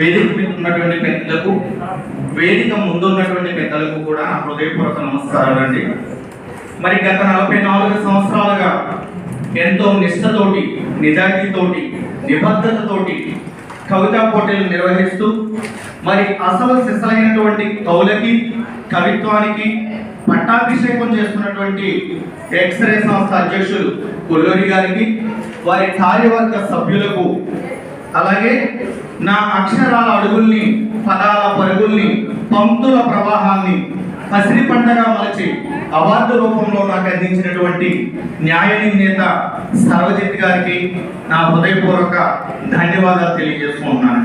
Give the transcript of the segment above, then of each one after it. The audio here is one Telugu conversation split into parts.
వేదిక మీద ఉన్నటువంటి పెద్దలకు వేదిక ముందు ఉన్నటువంటి పెద్దలకు కూడా నా హృదయపూర్వక నమస్కారాలు అండి. మరి గత నలభై నాలుగు సంవత్సరాలుగా ఎంతో నిష్ఠతోటి నిజాయితీతోటి నిబద్ధతతోటి కవితా పోటీలు నిర్వహిస్తూ మరి అసలు సిసలైనటువంటి కవులకి కవిత్వానికి పట్టాభిషేకం చేస్తున్నటువంటి ఎక్స్రే సంస్థ అధ్యక్షులు కొల్లూరి గారికి వారి కార్యవర్గ సభ్యులకు అలాగే నా అక్షరాల అడుగుల్ని పదాల పరుగుల్ని పంక్తుల ప్రవాహాన్ని పసిరి పంటగా మలచి అవార్డు రూపంలో నాకు అందించినటువంటి న్యాయ నేత సర్వజిత్ గారికి నా హృదయపూర్వక ధన్యవాదాలు తెలియజేసుకుంటున్నాను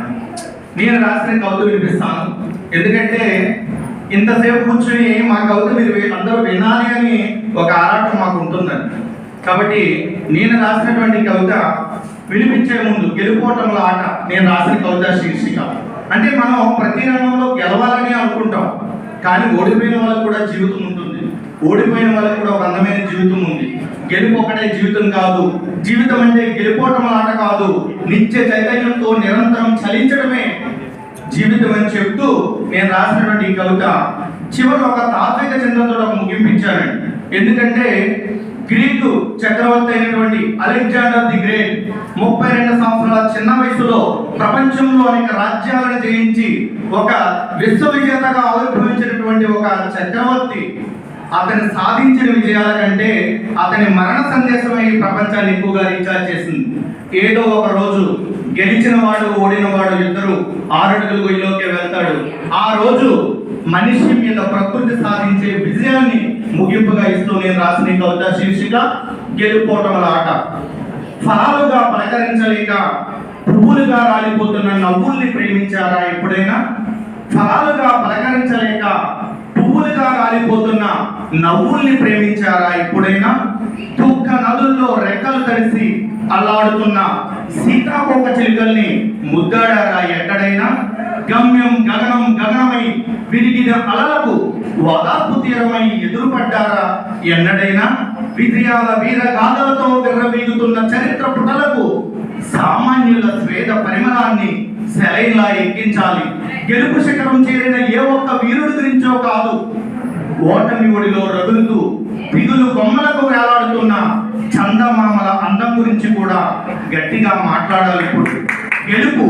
నేను రాసిన కవిత వినిపిస్తాను. ఎందుకంటే ఇంతసేపు కూర్చొని మా కవిత మీరు అందరూ వినాలి అని ఒక ఆరాటం మాకు ఉంటుందండి కాబట్టి నేను రాసినటువంటి కవిత వినిపించే ముందు గెలుపోవటంలో ఆట నేను రాసిన కవిత శీర్షిక. అంటే మనం ప్రతి రంగంలో గెలవాలని అనుకుంటాం. కానీ ఓడిపోయిన వాళ్ళకు కూడా జీవితం ఉంటుంది. ఓడిపోయిన వాళ్ళకి కూడా ఒక అందమైన జీవితం ఉంది. గెలుపు ఒకటే జీవితం కాదు. జీవితం అంటే గెలుపోవటం ఆట కాదు. నిత్య చైతన్యంతో నిరంతరం చలించడమే జీవితం అని చెప్తూ నేను రాసినటువంటి ఈ కవిత. చివరి ఒక తాత్విక చింతనతో ఒక ముగింపించానండి ఎందుకంటే గ్రీకు చక్రవర్తి అయినటువంటి అలెగ్జాండర్ ది గ్రేట్ ముప్పై రెండు సంవత్సరాల చిన్న వయసులో ప్రపంచంలో అనేక రాజ్యాలను జయించి ఒక విశ్వవిజేతగా ఆవిర్భవించినటువంటి ఒక చక్రవర్తి అతను సాధించిన విజయాల కంటే అతని మరణ సందేశమే ఈ ప్రపంచాన్ని ఎక్కువగా రీఛార్జ్ చేసింది. ఏదో ఒక రోజు గెలిచిన వాడు ఓడిన వాడు ఇద్దరు ఆరడుగులు గొయ్యిలోకి వెళ్తాడు. ఆ రోజు మనిషి మీద ప్రకృతి సాధించే విజయాన్ని ముగింపుగా ఇస్తూ నేను రాసిన ఈ కవిత శీర్షిక గెలుపోటముల ఆట. ఫలాలుగా పలకరించలేక పువ్వులుగా రాలిపోతున్న నవ్వుల్ని ప్రేమించారా ఎప్పుడైనా? ఫలాలుగా పలకరించలేక పువ్వులుగా రాలిపోతున్న నవ్వుల్ని ప్రేమించారా ఎప్పుడైనా? దుఃఖ నదుల్లో రెక్కలు తడిసి అల్లాడుతున్న సీతాకోక చిలుకల్ని ముద్దాడారా ఎక్కడైనా? గమ్యం గగనం గగనమై విరిగిన అలలకు ఓదార్పు తీరమై ఎదురుపడ్డారా? ఎన్నడైనా విజయాల వీర గాథలతో విర్రవీగుతున్న చరిత్ర పుటలకు సామాన్యుల స్వేద పరిమళాన్ని సెలైలా ఎక్కించాలి. గెలుపు శిఖరం చేరిన ఏ ఒక్క వీరుడి గురించో కాదు ఓటమి ఒడిలో రగులుతూ పిగులు బొమ్మలకు వేలాడుతున్న చందమామల అందం గురించి కూడా గట్టిగా మాట్లాడాలి గెలుపు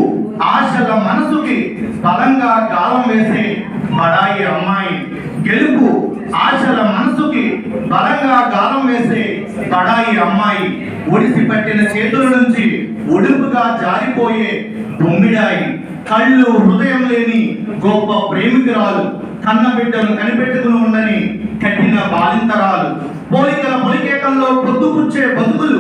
ఆశల మనసుకి బలంగా గాలం వేసే బడాయి అమ్మాయి. గెలుపు ఆశల మనసుకి బలంగా గాలం వేసే బడాయి అమ్మాయి. ఒడిసి పట్టిన చేతుల నుంచి ఒడుపుగా జారిపోయే బొమ్మిడాయి. కళ్ళు హృదయం లేని గొప్ప ప్రేమికురాలు కన్న బిడ్డను కనిపెట్టుకుని ఉండని కఠిన బాలింతరాలు. పోలికల పొలికేతంలో పొద్దుపుచ్చే బతుకులు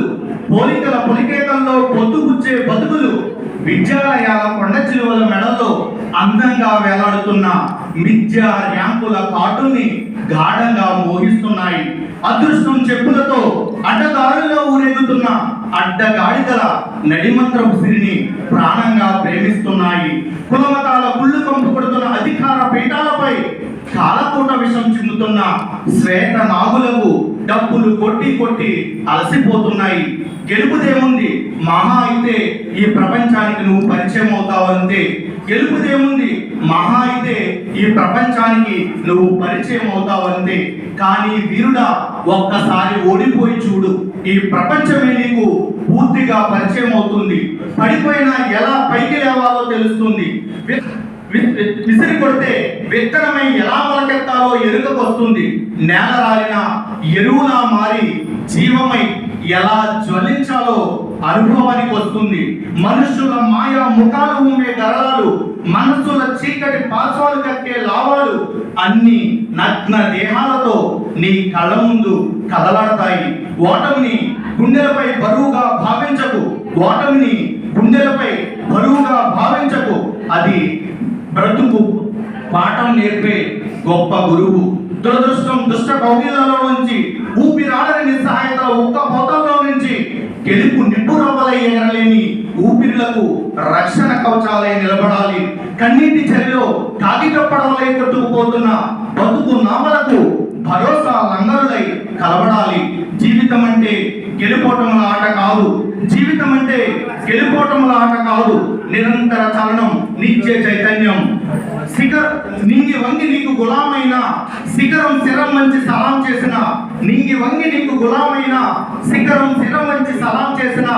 పోలికల పొలికేతంలో పొద్దుపుచ్చే బతుకులు. విద్యాలయాల కొండ చిలువల మెడలో అందంగా వేలాడుతున్న మిథ్యా ర్యాంపుల కాటుని గాఢంగా మోహిస్తున్నాయి. అదృష్టం చెప్పులతో అడ్డదారుల్లో ఊరేగుతున్న అడ్డగాడిదల నడిమంత్రపు సిరిని ప్రాణంగా ప్రేమిస్తున్నాయి. కులమతాల గుళ్ళు కంపు కొడుతున్న అధికార పీఠాలపై కాలకూట విషం తిరుగుతున్న శ్వేత నాగులకు డబ్బులు కొట్టి కొట్టి అలసిపోతున్నాయి. గెలుపుదేముంది? మహా అయితే ఈ ప్రపంచానికి నువ్వు పరిచయం అవుతావంతే గెలుపుదేముంది? మహా అయితే ఈ ప్రపంచానికి నువ్వు పరిచయం అవుతావంతే కానీ వీరుడా ఒక్కసారి ఓడిపోయి చూడు. ఈ ప్రపంచమే నీకు పూర్తిగా పరిచయం అవుతుంది. పడిపోయినా ఎలా పైకి లేవాలో తెలుస్తుంది. విసిరి కొడితే విత్తనమై ఎలా మొలకెత్తాలో ఎరుకకు వస్తుంది. నేల రాలిన ఎరువులా మారి జీవమై ఎలా జ్వలించాలో అనుభవానికి వస్తుంది. మనుషుల మాయా ముఖాలు ఉండే గరళాలు మనసుల చీకటి పార్శ్వాలు కట్టే లావాలు అన్ని నగ్న దేహాలతో నీ కళ్ళ ముందు కదలాడతాయి. ఓటమిని గుండెలపై బరువుగా భావించకు. ఓటమిని గుండెలపై బరువుగా భావించకు. అది బ్రతుకు పాఠం నేర్పే గొప్ప గురువు. దురదృష్టం దుష్ట కౌగిలలో నుంచి ఊపిరాడని నిస్సహాయత ఒక్క పోతంలో నుంచి గెలుపు నిప్పురవ్వలై ఎగరలేని ఊపిరులకు రక్షణ కవచాలై నిలబడాలి. కన్నీటి చలిలో కాగితపడవలై కొట్టుకుపోతున్న బతుకు నామలకు భరోసా లంగరులై కలబడాలి. జీవితం అంటే గెలుపోటముల ఆట కాదు. జీవితం అంటే గెలుపోటముల ఆట కాదు నిరంతర చలనం నిత్య చైతన్యం. శిఖర్ నింగి వంగి నీకు గులామైన శిఖరం శిరం మంచి సలాం చేసిన నింగి వంగి నీకు గులామైన శిఖరం శిరం మంచి సలాం చేసిన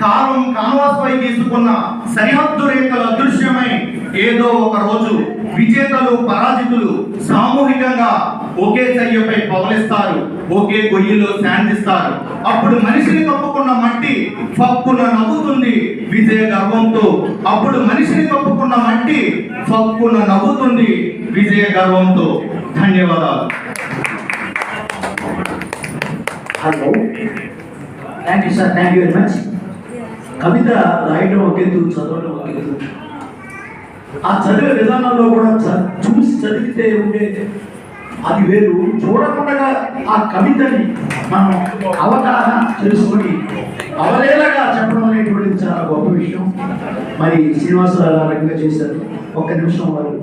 కాలం కాన్వాస్ పై తీసుకున్న సరిహద్దు రేఖలు అదృశ్యమై ఏదో ఒక రోజు విజేతలు పరాజితులు సామూహికంగా ఒకే చర్యపై పవలిస్తారు ఒకే గొయ్యిలో శాంతిస్తారు. అప్పుడు మనిషిని కప్పుకున్న మట్టి పప్పున నవ్వుతుంది విజయ గర్వంతో అప్పుడు మనిషిని కప్పుకున్న మట్టి నవ్వుతుంది విజయ గర్వంతో. ధన్యవాదాలు. Hello. Thank you sir thank you very much కవిత రాయడం ఒక ఎత్తు చదవడం ఒక ఎత్తు. ఆ చదివే విధానంలో కూడా చూసి చదివితే ఉండే అది వేరు. చూడకుండా ఆ కవితని మనం అవగాహన చేసుకొని అవలేలగా చెప్పడం అనేటువంటిది చాలా గొప్ప విషయం. మరి శ్రీనివాసరావు ఆ రకంగా చేశారు. ఒక్క నిమిషం వారు